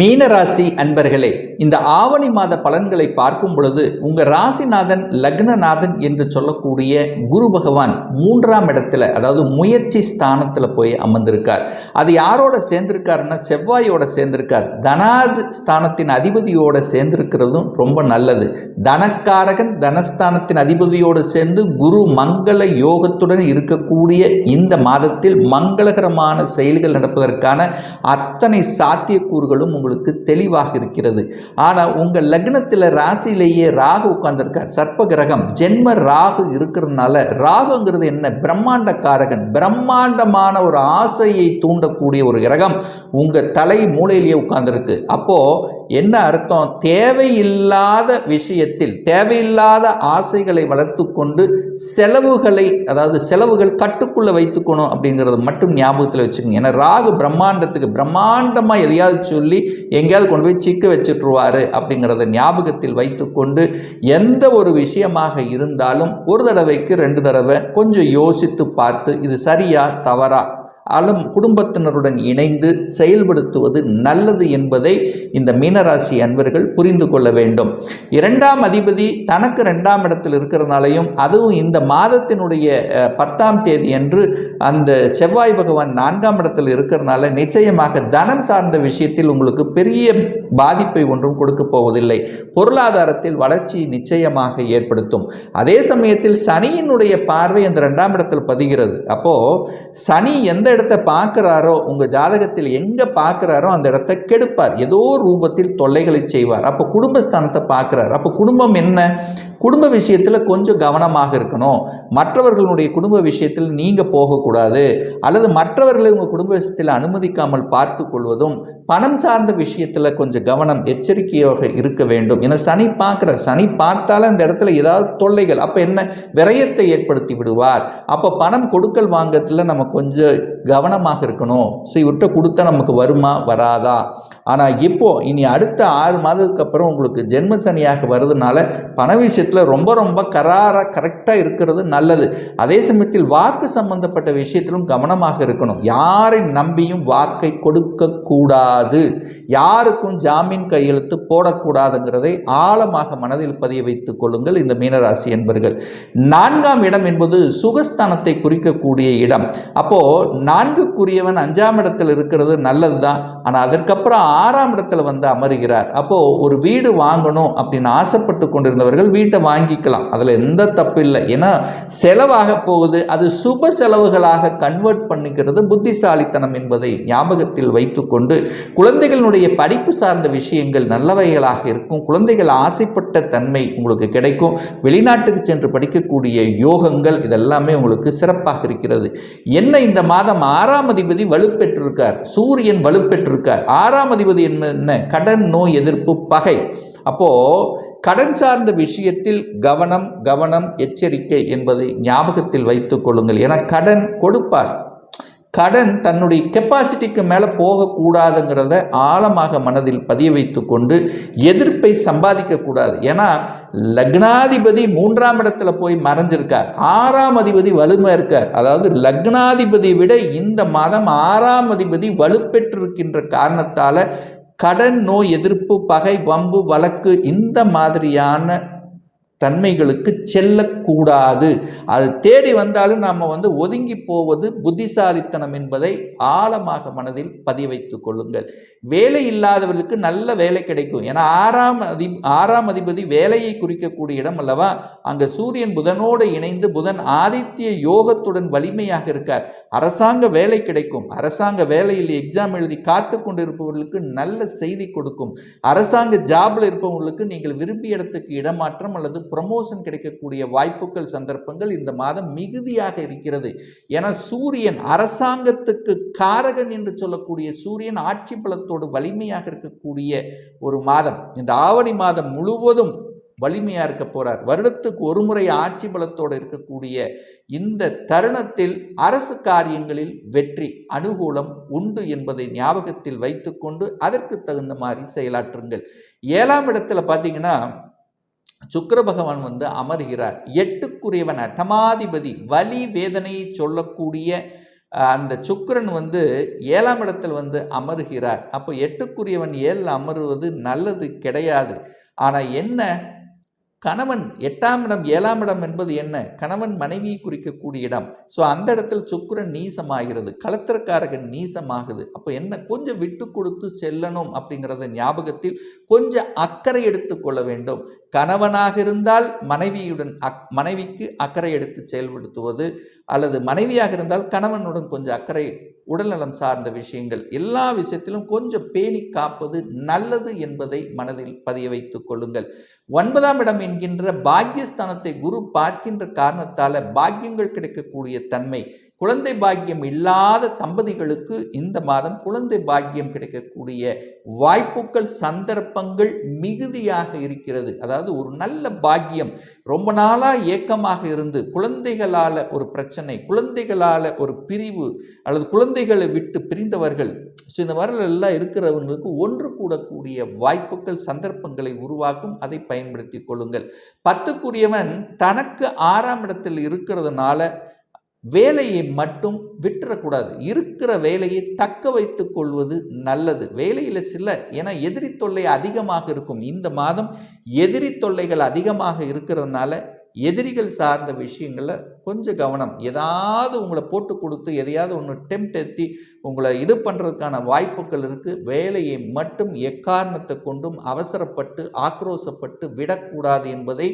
மீனராசி அன்பர்களே இந்த ஆவணி மாத பலன்களை பார்க்கும் பொழுது உங்கள் ராசிநாதன் லக்னநாதன் என்று சொல்லக்கூடிய குரு பகவான் மூன்றாம் இடத்துல அதாவது முயற்சி ஸ்தானத்தில் போய் அமர்ந்திருக்கார். அது யாரோட சேர்ந்திருக்காருன்னா செவ்வாயோட சேர்ந்திருக்கார். தனாது ஸ்தானத்தின் அதிபதியோட சேர்ந்திருக்கிறதும் ரொம்ப நல்லது. தனக்காரகன் தனஸ்தானத்தின் அதிபதியோடு சேர்ந்து குரு மங்கள யோகத்துடன் இருக்கக்கூடிய இந்த மாதத்தில் மங்களகரமான செயல்கள் நடப்பதற்கான அத்தனை சாத்தியக்கூறுகளும் உங்களுக்கு தெளிவாக இருக்கிறது. ஆனால் உங்கள் லக்னத்தில் ராசியிலேயே ராகு உட்கார்ந்துருக்கார். சர்ப்ப கிரகம் ஜென்ம ராகு இருக்கிறதுனால ராகுங்கிறது என்ன? பிரம்மாண்ட காரகன் பிரம்மாண்டமான ஒரு ஆசையை தூண்டக்கூடிய ஒரு கிரகம். உங்கள் தலை மூளையிலேயே உட்கார்ந்துருக்கு. அப்போது என்ன அர்த்தம்? தேவையில்லாத விஷயத்தில் தேவையில்லாத ஆசைகளை வளர்த்து கொண்டு செலவுகளை அதாவது செலவுகள் கட்டுக்குள்ளே வைத்துக்கணும் அப்படிங்கிறது மட்டும் ஞாபகத்தில் வச்சுக்கோங்க. ஏன்னா ராகு பிரம்மாண்டத்துக்கு பிரம்மாண்டமாக எதையாவது சொல்லி எங்கேயாவது கொண்டு போய் சிக்க வச்சுட்ருவாரு அப்படிங்கிறத ஞாபகத்தில் வைத்துக்கொண்டு எந்த ஒரு விஷயமாக இருந்தாலும் ஒரு தடவைக்கு ரெண்டு தடவை கொஞ்சம் யோசித்து பார்த்து இது சரியா தவறா அலம் குடும்பத்தினருடன் இணைந்து செயல்படுத்துவது நல்லது என்பதை இந்த மீனராசி அன்பர்கள் புரிந்து கொள்ள வேண்டும். இரண்டாம் அதிபதி தனக்கு ரெண்டாம் இடத்தில் இருக்கிறனாலையும் அதுவும் இந்த மாதத்தினுடைய பத்தாம் தேதி அன்று அந்த செவ்வாய் பகவான் நான்காம் இடத்தில் இருக்கிறனால நிச்சயமாக தனம் சார்ந்த விஷயத்தில் உங்களுக்கு பெரிய பாதிப்பை ஒன்றும் கொடுக்க போவதில்லை. பொருளாதாரத்தில் வளர்ச்சி நிச்சயமாக ஏற்படுத்தும். அதே சமயத்தில் சனியினுடைய பார்வை அந்த ரெண்டாம் இடத்தில் பதிகிறது. அப்போ சனி எந்த எந்த இடத்தை பார்க்குறாரோ உங்கள் ஜாதகத்தில் எங்கே பார்க்குறாரோ அந்த இடத்த கெடுப்பார். ஏதோ ரூபத்தில் தொல்லைகளை செய்வார். அப்போ குடும்பஸ்தானத்தை பார்க்குறாரு. அப்போ குடும்பம் என்ன? குடும்ப விஷயத்தில் கொஞ்சம் கவனமாக இருக்கணும். மற்றவர்களுடைய குடும்ப விஷயத்தில் நீங்கள் போகக்கூடாது. அல்லது மற்றவர்களை உங்கள் குடும்ப விஷயத்தில் அனுமதிக்காமல் பார்த்து கொள்வதும் பணம் சார்ந்த விஷயத்தில் கொஞ்சம் கவனம் எச்சரிக்கையாக இருக்க வேண்டும். ஏன்னா சனி பார்க்குற சனி பார்த்தாலே அந்த இடத்துல ஏதாவது தொல்லைகள். அப்போ என்ன? விரயத்தை ஏற்படுத்தி விடுவார். அப்போ பணம் கொடுக்கல் வாங்கத்தில் நம்ம கொஞ்சம் கவனமாக இருக்கணும். ஸோ இவர்கிட்ட கொடுத்தா நமக்கு வருமா? வராதா? ஆனால் இப்போது இனி அடுத்த ஆறு மாதத்துக்கு அப்புறம் உங்களுக்கு ஜென்ம சனியாக வருதுனால பண விஷயத்தில் ரொம்ப ரொம்ப கராராக கரெக்டாக இருக்கிறது நல்லது. அதே சமயத்தில் வாக்கு சம்பந்தப்பட்ட விஷயத்திலும் கவனமாக இருக்கணும். யாரை நம்பியும் வாக்கை கொடுக்கக்கூடாது. யாருக்கும் ஜாமீன் கையெழுத்து போடக்கூடாதுங்கிறதை ஆழமாக மனதில் பதிய வைத்துக் கொள்ளுங்கள் இந்த மீனராசி என்பர்கள். நான்காம் இடம் என்பது சுகஸ்தானத்தை குறிக்கக்கூடிய இடம். அப்போது நான்குக்குரியவன் அஞ்சாம் இடத்தில் இருக்கிறது நல்லது தான் ஆனால் அதற்கப்புறம் ஆறாம் இடத்துல வந்து அமருகிறார். அப்போது ஒரு வீடு வாங்கணும் அப்படின்னு ஆசைப்பட்டு கொண்டிருந்தவர்கள் வீட்டை வாங்கிக்கலாம். அதில் எந்த தப்பு இல்லை. ஏன்னா செலவாக போகுது. அது சுப செலவுகளாக கன்வெர்ட் பண்ணிக்கிறது புத்திசாலித்தனம் என்பதை ஞாபகத்தில் வைத்துக்கொண்டு குழந்தைகளுடைய படிப்பு சார்ந்த விஷயங்கள் நல்லவைகளாக இருக்கும். குழந்தைகள் ஆசைப்பட்ட தன்மை உங்களுக்கு கிடைக்கும். வெளிநாட்டுக்கு சென்று படிக்கக்கூடிய யோகங்கள் இதெல்லாமே உங்களுக்கு சிறப்பாக இருக்கிறது. என்ன இந்த மாதம் ஆறாம் அதிபதி வலுப்பெற்றிருக்கார். சூரியன் வலுப்பெற்றிருக்கார். ஆறாம் அதிபதி என்ன? கடன் நோய் எதிர்ப்பு பகை. அப்போ கடன் சார்ந்த விஷயத்தில் கவனம் கவனம் எச்சரிக்கை என்பதை ஞாபகத்தில் வைத்துக் கொள்ளுங்கள். ஏன்னா கடன் கொடுப்பார். கடன் தன்னுடைய கெப்பாசிட்டிக்கு மேலே போகக்கூடாதுங்கிறத ஆழமாக மனதில் பதிய வைத்து கொண்டு எதிர்ப்பை சம்பாதிக்கக்கூடாது. ஏன்னா லக்னாதிபதி மூன்றாம் இடத்துல போய் மறைஞ்சிருக்கார். ஆறாம் அதிபதி வலுமை இருக்கார். அதாவது லக்னாதிபதி விட இந்த மாதம் ஆறாம் அதிபதி வலுப்பெற்றிருக்கின்ற காரணத்தால் கடன் நோய் எதிர்ப்பு பகை வம்பு வழக்கு இந்த மாதிரியான தன்மைகளுக்கு செல்லக்கூடாது. அது தேடி வந்தாலும் நாம் வந்து ஒதுங்கி போவது புத்திசாலித்தனம் என்பதை ஆழமாக மனதில் பதிவைத்து கொள்ளுங்கள். வேலை இல்லாதவர்களுக்கு நல்ல வேலை கிடைக்கும். ஏன்னா ஆறாம் அதி ஆறாம் அதிபதி வேலையை குறிக்கக்கூடிய இடம் அல்லவா? அங்கே சூரியன் புதனோடு இணைந்து புதன் ஆதித்ய யோகத்துடன் வலிமையாக இருக்கார். அரசாங்க வேலை கிடைக்கும். அரசாங்க வேலையில் எக்ஸாம் எழுதி காத்து கொண்டிருப்பவர்களுக்கு நல்ல செய்தி கொடுக்கும். அரசாங்க ஜாபில் இருப்பவங்களுக்கு நீங்கள் விரும்பிய இடத்துக்கு இடமாற்றம் அல்லது ப்ரமோஷன் கிடைக்கக்கூடிய வாய்ப்புகள் சந்தர்ப்பங்கள் இந்த மாதம் மிகுதியாக இருக்கிறது. ஏன்னா சூரியன் அரசாங்கத்துக்கு காரகன் என்று சொல்லக்கூடிய சூரியன் ஆட்சி பலத்தோடு வலிமையாக இருக்கக்கூடிய ஒரு மாதம். இந்த ஆவணி மாதம் முழுவதும் வலிமையாக இருக்க போகிறார் வருடத்துக்கு ஒரு முறை ஆட்சி பலத்தோடு இருக்கக்கூடிய இந்த தருணத்தில் அரசு காரியங்களில் வெற்றி அனுகூலம் உண்டு என்பதை ஞாபகத்தில் வைத்துக்கொண்டு அதற்கு தகுந்த மாதிரி செயலாற்றுங்கள். ஏழாம் இடத்துல பார்த்தீங்கன்னா சுக்கர பகவான் வந்து அமர்கிறார். எட்டுக்குரியவன் அட்டமாதிபதி வலி வேதனையை சொல்லக்கூடிய அந்த சுக்கிரன் வந்து ஏழாம் இடத்தில் வந்து அமர்கிறார். அப்போ எட்டுக்குரியவன் ஏழில் அமருவது நல்லது கிடையாது. ஆனால் என்ன? கணவன் எட்டாம் இடம் ஏழாம் இடம் என்பது என்ன? கணவன் மனைவியை குறிக்கக்கூடிய இடம். ஸோ அந்த இடத்தில் சுக்கிரன் நீசமாகிறது. கலத்திரக்காரகன் நீசமாகுது. அப்போ என்ன? கொஞ்சம் விட்டு கொடுத்து செல்லணும் அப்படிங்கிறத ஞாபகத்தில் கொஞ்சம் அக்கறை எடுத்துக்கொள்ள வேண்டும். கணவனாக இருந்தால் மனைவியுடன் அக் மனைவிக்கு அக்கறை எடுத்து செயல்படுத்துவது அல்லது மனைவியாக இருந்தால் கணவனுடன் கொஞ்சம் அக்கறை உடல்நலம் சார்ந்த விஷயங்கள் எல்லா விஷயத்திலும் கொஞ்சம் பேணி காப்பது நல்லது என்பதை மனதில் பதிய வைத்துக் கொள்ளுங்கள். ஒன்பதாம் இடம் என்கின்ற பாக்கியஸ்தானத்தை குரு பார்க்கின்ற காரணத்தால பாக்கியங்கள் கிடைக்கக்கூடிய தன்மை. குழந்தை பாக்கியம் இல்லாத தம்பதிகளுக்கு இந்த மாதம் குழந்தை பாக்கியம் கிடைக்கக்கூடிய வாய்ப்புகள் சந்தர்ப்பங்கள் மிகுதியாக இருக்கிறது. அதாவது ஒரு நல்ல பாக்கியம் ரொம்ப நாளாக ஏக்கமாக இருந்து குழந்தைகளால் ஒரு பிரச்சனை குழந்தைகளால் ஒரு பிரிவு அல்லது குழந்தை குழந்தைகளை விட்டு பிரிந்தவர்கள் ஸோ இந்த மாதிரிலாம் எல்லாம் இருக்கிறவங்களுக்கு ஒன்று கூடக்கூடிய வாய்ப்புகள் சந்தர்ப்பங்களை உருவாக்கும் அதை பயன்படுத்தி கொள்ளுங்கள். பத்துக்குரியவன் தனக்கு ஆறாம் இடத்தில் இருக்கிறதுனால வேலையை மட்டும் விட்டுறக்கூடாது. இருக்கிற வேலையை தக்க வைத்து கொள்வது நல்லது. வேலையில் சில ஏன்னா எதிரி தொல்லை அதிகமாக இருக்கும். இந்த மாதம் எதிரி தொல்லைகள் அதிகமாக இருக்கிறதுனால எதிரிகள் சார்ந்த விஷயங்களில் கொஞ்சம் கவனம். ஏதாவது உங்களை போட்டு கொடுத்து எதையாவது ஒன்று டெம்ட் எத்தி உங்களை இது பண்ணுறதுக்கான வாய்ப்புகள் இருக்குது வேலையை மட்டும் எக்காரணத்தை கொண்டும் அவசரப்பட்டு ஆக்ரோசப்பட்டு விடக்கூடாது என்பதை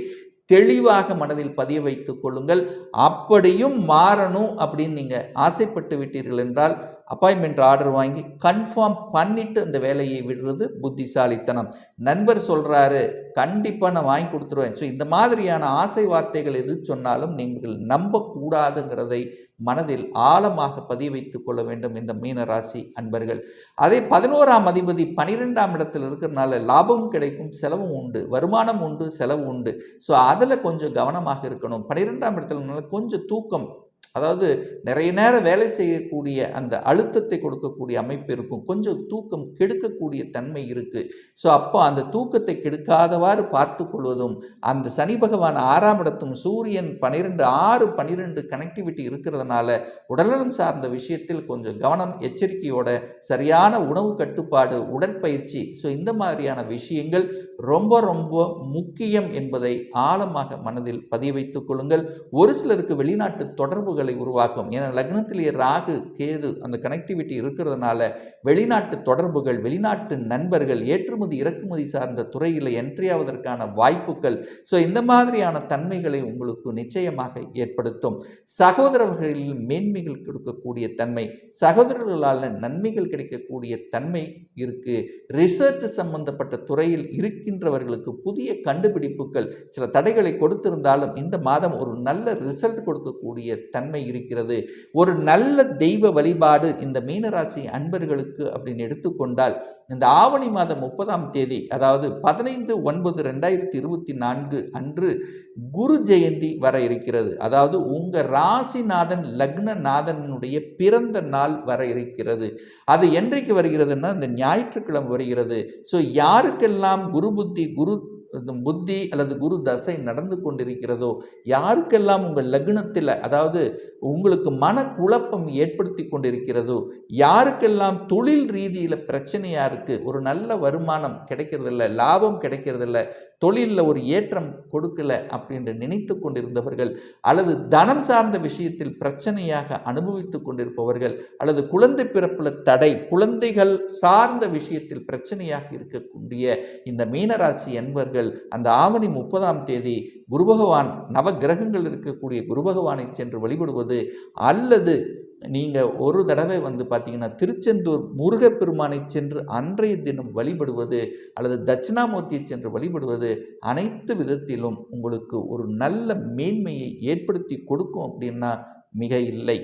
தெளிவாக மனதில் பதிய வைத்து கொள்ளுங்கள். அப்படியும் மாறணும் அப்படின்னு நீங்கள் ஆசைப்பட்டு விட்டீர்கள் என்றால் அப்பாயின்மெண்ட் ஆர்டர் வாங்கி கன்ஃபார்ம் பண்ணிவிட்டு அந்த வேலையை விடுறது புத்திசாலித்தனம். நண்பர் சொல்கிறாரு கண்டிப்பாக நான் வாங்கி கொடுத்துருவேன். ஸோ இந்த மாதிரியான ஆசை வார்த்தைகள் எது சொன்னாலும் நீங்கள் நம்பக்கூடாதுங்கிறதை மனதில் ஆழமாக பதிய வைத்து கொள்ள வேண்டும் இந்த மீன ராசி அன்பர்கள். அதே பதினோராம் அதிபதி பனிரெண்டாம் இடத்தில் இருக்கிறனால லாபமும் கிடைக்கும் செலவும் உண்டு வருமானம் உண்டு செலவு உண்டு. ஸோ அதில் கொஞ்சம் கவனமாக இருக்கணும். பனிரெண்டாம் இடத்துல கொஞ்சம் தூக்கம் அதாவது நிறைய நேரம் வேலை செய்யக்கூடிய அந்த அழுத்தத்தை கொடுக்கக்கூடிய அமைப்பு இருக்கும். கொஞ்சம் தூக்கம் கெடுக்கக்கூடிய தன்மை இருக்குது ஸோ அப்போ அந்த தூக்கத்தை கெடுக்காதவாறு பார்த்து கொள்வதும் அந்த சனி பகவான் ஆறாம் இடத்தும் சூரியன் பனிரெண்டு ஆறு பனிரெண்டு கனெக்டிவிட்டி இருக்கிறதுனால உடல்நலம் சார்ந்த விஷயத்தில் கொஞ்சம் கவனம் எச்சரிக்கையோட சரியான உணவு கட்டுப்பாடு உடற்பயிற்சி ஸோ இந்த மாதிரியான விஷயங்கள் ரொம்ப ரொம்ப முக்கியம் என்பதை ஆழமாக மனதில் பதிய வைத்துக் கொள்ளுங்கள். ஒரு சிலருக்கு வெளிநாட்டு தொடர்புகள் உருவாக்கும். ஏன்னா லக்னத்திலேயே ராகு கேது அந்த கனெக்டிவிட்டி இருக்கிறதுனால வெளிநாட்டு தொடர்புகள் வெளிநாட்டு நண்பர்கள் ஏற்றுமதி இறக்குமதி சார்ந்த துறையில் என்ட்ரி ஆவதற்கான வாய்ப்புகள். ஸோ இந்த மாதிரியான தன்மைகளை உங்களுக்கு நிச்சயமாக ஏற்படுத்தும். சகோதரர்களில் மேன்மைகள் கொடுக்கக்கூடிய தன்மை சகோதரர்களால் நன்மைகள் கிடைக்கக்கூடிய தன்மை இருக்கு. ரிசர்ச் சம்பந்தப்பட்ட துறையில் இருக்கின்றவர்களுக்கு புதிய கண்டுபிடிப்புகள் சில தடைகளை கொடுத்திருந்தாலும் இந்த மாதம் ஒரு நல்ல ரிசல்ட் கொடுக்கக்கூடிய தன்மை இருக்கிறது. ஒரு நல்ல தெய்வ வழிபாடு இந்த மீனராசி அன்பர்களுக்கு அப்படின்னு எடுத்துக்கொண்டால் இந்த ஆவணி மாதம் முப்பதாம் தேதி அதாவது பதினைந்து ஒன்பது ரெண்டாயிரத்தி இருபத்தி நான்கு அன்று குரு ஜெயந்தி வர இருக்கிறது. அதாவது உங்கள் ராசிநாதன் லக்னநாதனுடைய பிறந்த நாள் வர இருக்கிறது. அது என்றைக்கு வருகிறதுன்னா இந்த ஞாயிற்றுக்கிழமை வருகிறது. ஸோ யாருக்கெல்லாம் குரு புத்தி குரு புத்தி அல்லது குரு தசை நடந்து கொண்டிருக்கிறதோ யாருக்கெல்லாம் உங்கள் லக்னத்தில் அதாவது உங்களுக்கு மனக்குழப்பம் ஏற்படுத்தி கொண்டிருக்கிறதோ யாருக்கெல்லாம் தொழில் ரீதியில் பிரச்சனையாக இருக்குது ஒரு நல்ல வருமானம் கிடைக்கிறதில்ல லாபம் கிடைக்கிறதில்ல தொழிலில் ஒரு ஏற்றம் கொடுக்கல அப்படின்னு நினைத்து கொண்டிருந்தவர்கள் அல்லது தனம் சார்ந்த விஷயத்தில் பிரச்சனையாக அனுபவித்து கொண்டிருப்பவர்கள் அல்லது குழந்தை பிறப்பில் தடை குழந்தைகள் சார்ந்த விஷயத்தில் பிரச்சனையாக இருக்கக்கூடிய இந்த மீனராசி என்பர்கள் அந்த ஆவணி முப்பதாம் தேதி குரு பகவான் நவ கிரகங்கள் இருக்கக்கூடிய குரு பகவானை சென்று வழிபடுவது அல்லது நீங்கள் ஒரு தடவை வந்து பார்த்தீங்கன்னா திருச்செந்தூர் முருகப்பெருமானை சென்று அன்றைய தினம் வழிபடுவது அல்லது தட்சிணாமூர்த்தியை சென்று வழிபடுவது அனைத்து விதத்திலும் உங்களுக்கு ஒரு நல்ல மேன்மையை ஏற்படுத்தி கொடுக்கும் அப்படின்னா மிக இல்லை.